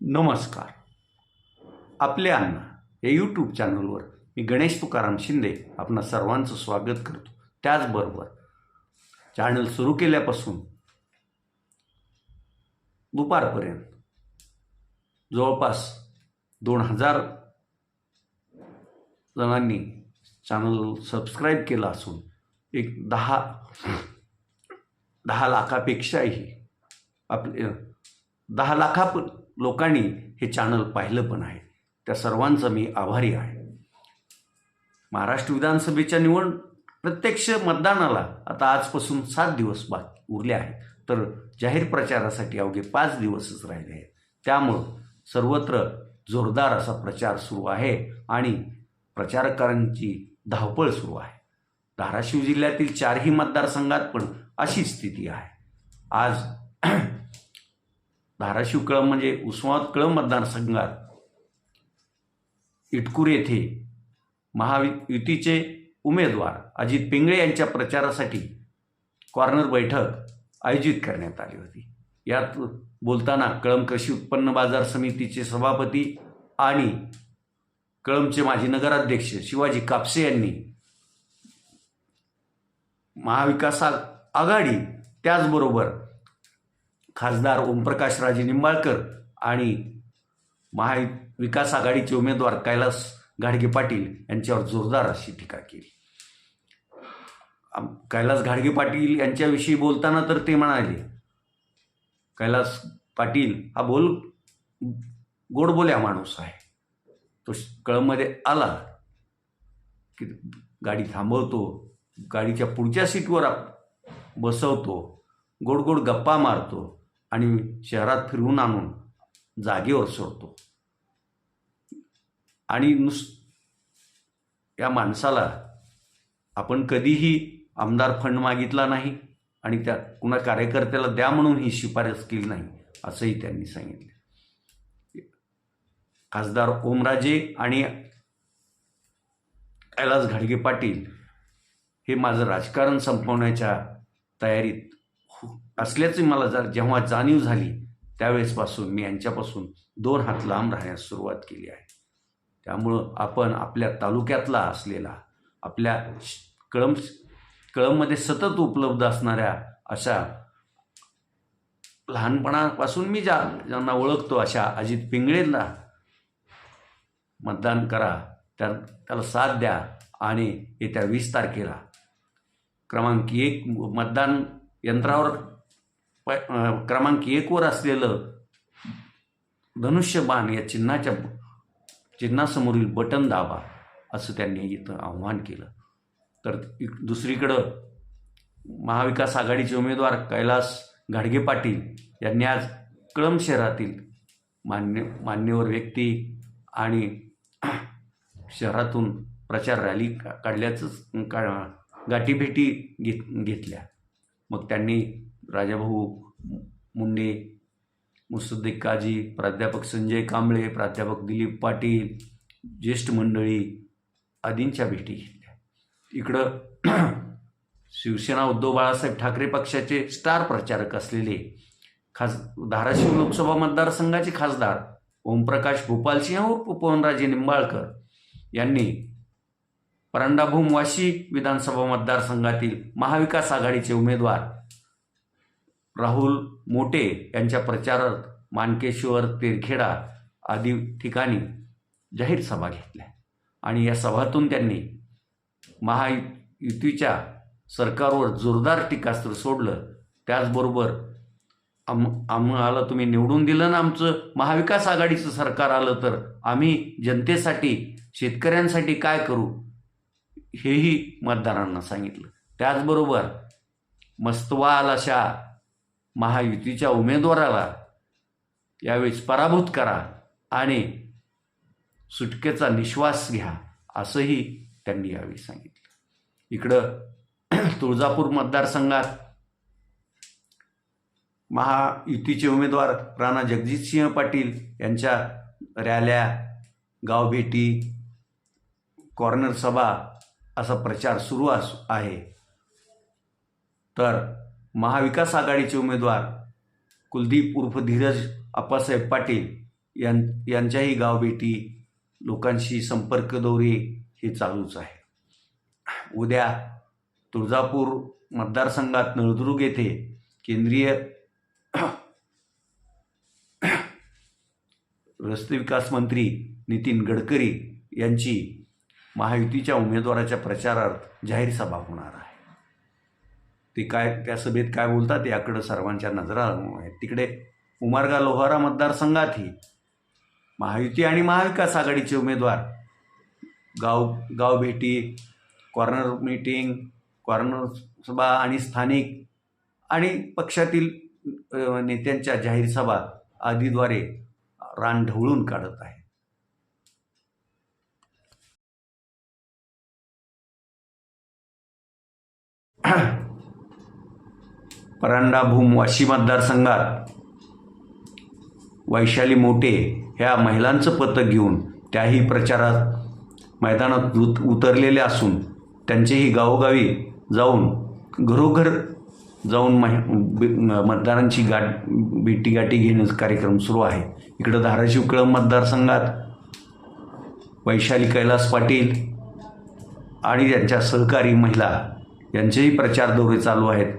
नमस्कार. आपले अण्णा या यूट्यूब चॅनलवर मी गणेश तुकाराम शिंदे आपणा सर्वांचं स्वागत करतो. त्याचबरोबर चॅनल सुरू केल्यापासून दुपारपर्यंत जवळपास दोन हजार जणांनी चॅनल सबस्क्राईब केलं असून एक दहा दहा लाखापेक्षाही आपले दहा लाखा लोकांनी हे चॅनल पाहिलं पण आहे. त्या सर्वांचं मी आभारी आहे. महाराष्ट्र विधानसभेच्या निवड प्रत्यक्ष मतदानाला आता आजपासून सात दिवस बाकी उरले आहेत. तर जाहीर प्रचारासाठी अवघे पाच दिवसच राहिले आहेत. त्यामुळं सर्वत्र जोरदार असा प्रचार सुरू आहे आणि प्रचारकांची धावपळ सुरू आहे. धाराशिव जिल्ह्यातील चारही मतदारसंघात पण अशी स्थिती आहे. आज धाराशिव कळंब म्हणजे उस्मानाबाद कळंब मतदारसंघात इटकूर येथे महायुतीचे उमेदवार अजित पिंगळे यांच्या प्रचारासाठी कॉर्नर बैठक आयोजित करण्यात आली होती. यात बोलताना कळंब कृषी उत्पन्न बाजार समितीचे सभापती आणि कळंबचे माजी नगराध्यक्ष शिवाजी कापसे यांनी महाविकास आघाडी त्याचबरोबर खासदार ओमप्रकाश राजे निंबाळकर आणि महा विकास आघाडीचे उमेदवार कैलास घाडगे पाटील यांच्यावर जोरदार अशी टीका केली. कैलास घाडगे पाटील यांच्याविषयी बोलताना तर ते म्हणाले कैलास पाटील हा बोल गोडबोल्या माणूस आहे. तो कळमध्ये कळममध्ये आला की गाडी थांबवतो गाडीच्या पुढच्या सीटवर बसवतो गोड गोड गप्पा मारतो आणि शहरात फिरवून आणून जागेवर सोडतो. आणि नुस या माणसाला आपण कधीही आमदार फंड मागितला नाही आणि त्या कुणा कार्यकर्त्याला द्या म्हणून ही शिफारस केली नाही असंही त्यांनी सांगितले. खासदार ओमराजे आणि कैलास घाडगे पाटील हे माझं राजकारण संपवण्याच्या तयारीत असल्याची मला जर जेव्हा जाणीव झाली त्यावेळेसपासून मी यांच्यापासून दोन हात लांब राहण्यास सुरुवात केली आहे. त्यामुळं आपण आपल्या तालुक्यातला असलेला आपल्या कळम कळममध्ये सतत उपलब्ध असणाऱ्या अशा लहानपणापासून मी ज्या ज्यांना ओळखतो अशा अजित पिंगळेला मतदान करा त्या त्याला साथ द्या आणि येत्या वीस तारखेला क्रमांक एक मतदान यंत्रावर प क्रमांक एकवर असलेलं धनुष्यबाण या चिन्हाच्या चिन्हासमोरील बटन दाबा असं त्यांनी इथं आव्हान केलं. तर इक- दुसरीकडं महाविकास आघाडीचे उमेदवार कैलास घाडगे पाटील यांनी आज कळंब शहरातील मान्य मान्यवर व्यक्ती आणि शहरातून प्रचार रॅली का काढल्याचंच का गाठीभेटी घेत घेतल्या. मग त्यांनी राजाभाऊ मुंडे मुसद्दीक काजी प्राध्यापक संजय कांबळे प्राध्यापक दिलीप पाटील ज्येष्ठ मंडळी आदींच्या भेटी घेतल्या. इकडं शिवसेना उद्धव बाळासाहेब ठाकरे पक्षाचे स्टार प्रचारक असलेले खास धाराशिव लोकसभा मतदारसंघाचे खासदार ओमप्रकाश भोपालसिंह उर्फ पवनराजे निंबाळकर यांनी परांडाभूम वाशी विधानसभा मतदारसंघातील महाविकास आघाडीचे उमेदवार राहुल मोटे यांच्या प्रचारात मानकेश्वर तेरखेडा आदी ठिकाणी जाहीर सभा घेतल्या. आणि या सभातून त्यांनी महायुतीच्या सरकारवर जोरदार टीकास्त्र सोडलं. त्याचबरोबर आम आम्हाला तुम्ही निवडून दिलं ना आमचं महाविकास आघाडीचं सरकार आलं तर आम्ही जनतेसाठी शेतकऱ्यांसाठी काय करू? हेही मतदारांना सांगितलं. त्याचबरोबर मस्तवाल अशा महायुतीच्या उमेदवाराला यावेळेस पराभूत करा आणि सुटकेचा निश्वास घ्या असंही त्यांनी यावेळी सांगितलं. इकडं तुळजापूर मतदारसंघात महायुतीचे उमेदवार राणा जगजितसिंह पाटील यांच्या रॅल्या गावभेटी कॉर्नर सभा असा प्रचार सुरू अस आहे. तर महाविकास आघाडीचे उमेदवार कुलदीप उर्फ धीरज आप्पासाहेब पाटील यां यांच्याही गावभेटी लोकांशी संपर्क दौरे हे चालूच आहे. उद्या तुळजापूर मतदारसंघात नळदुर्ग येथे केंद्रीय रस्ते विकास मंत्री नितीन गडकरी यांची महायुतीच्या उमेदवाराच्या प्रचारार्थ जाहीर सभा होणार आहे. ते काय त्या सभेत काय बोलतात याकडं सर्वांच्या नजरा आहेत. तिकडे उमारगा लोहारा मतदारसंघातही महायुती आणि महाविकास आघाडीचे उमेदवार. गाव गाव भेटी कॉर्नर मीटिंग कॉर्नर सभा आणि स्थानिक आणि पक्षातील नेत्यांच्या जाहीर सभा आदीद्वारे रान ढवळून काढत आहे परांडा भूम वाशी मतदारसंघात वैशाली मोटे ह्या महिलांचं पथक घेऊन त्याही प्रचारात मैदानात उत उतरलेले असून त्यांचेही गावोगावी जाऊन घरोघर जाऊन मह मतदारांची गाठ भेटीगाठी घेण्याचा कार्यक्रम सुरू आहे. इकडं धाराशिव कळंब मतदारसंघात वैशाली कैलास पाटील आणि त्यांच्या सहकारी महिला यांचेही प्रचार दौरे चालू आहेत.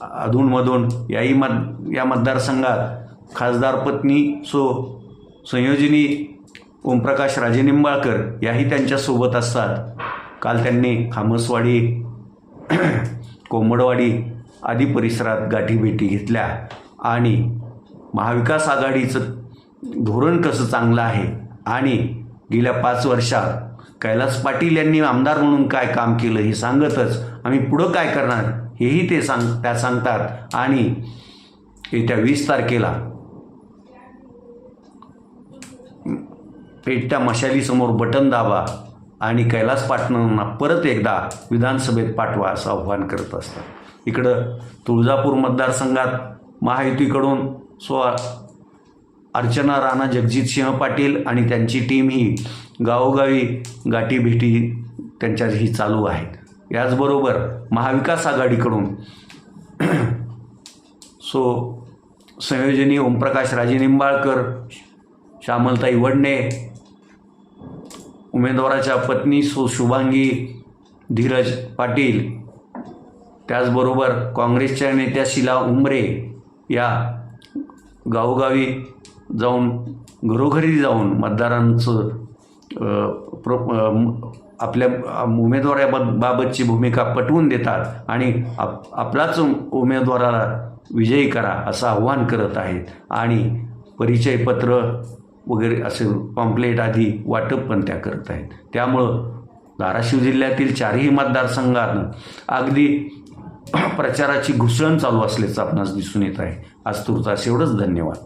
अधूनमधून याही मत या मतदारसंघात खासदार पत्नी सो संयोजिनी ओमप्रकाश राजे निंबाळकर याही त्यांच्यासोबत असतात. काल त्यांनी खामसवाडी कोंबडवाडी आदी परिसरात गाठीभेटी घेतल्या आणि महाविकास आघाडीचं धोरण कसं चांगलं आहे आणि गेल्या पाच वर्षात कैलास पाटील यांनी आमदार म्हणून काय काम केलं हे सांगतच आम्ही पुढं काय करणार? हेही ते सांग त्या सांगतात. आणि येत्या वीस तारखेला पेटत्या मशालीसमोर बटन दाबा आणि कैलास पाटणांना परत एकदा विधानसभेत पाठवा असं आव्हान करत असतात. इकडं तुळजापूर मतदारसंघात महायुतीकडून स्व अर्चना राणा जगजित सिंह पाटील आणि त्यांची टीम ही गावोगावी गाठीभेटी त्यांच्या ही चालू आहेत. याचबरोबर महाविकास आघाडीकडून सो संयोजनी ओमप्रकाश राजे निंबाळकर श्यामलताई वडणे उमेदवाराच्या पत्नी सो शुभांगी धीरज पाटील त्याचबरोबर काँग्रेसच्या नेत्या शिला उमरे या गावोगावी जाऊन घरोघरी जाऊन मतदारांचं प्रो प्र आपल्या उमेदवाराबाबत बाबतची भूमिका पटवून देतात आणि आप आपलाच उमेदवाराला विजयी करा असं आव्हान करत आहेत. आणि परिचयपत्र वगैरे असे पॉम्प्लेट आधी वाटप पण त्या करत आहेत. त्यामुळं धाराशिव जिल्ह्यातील चारही मतदारसंघानं अगदी प्रचाराची घुसळण चालू असल्याचं आपणास दिसून येत आहे. आज तुर्तास एवढंच धन्यवाद.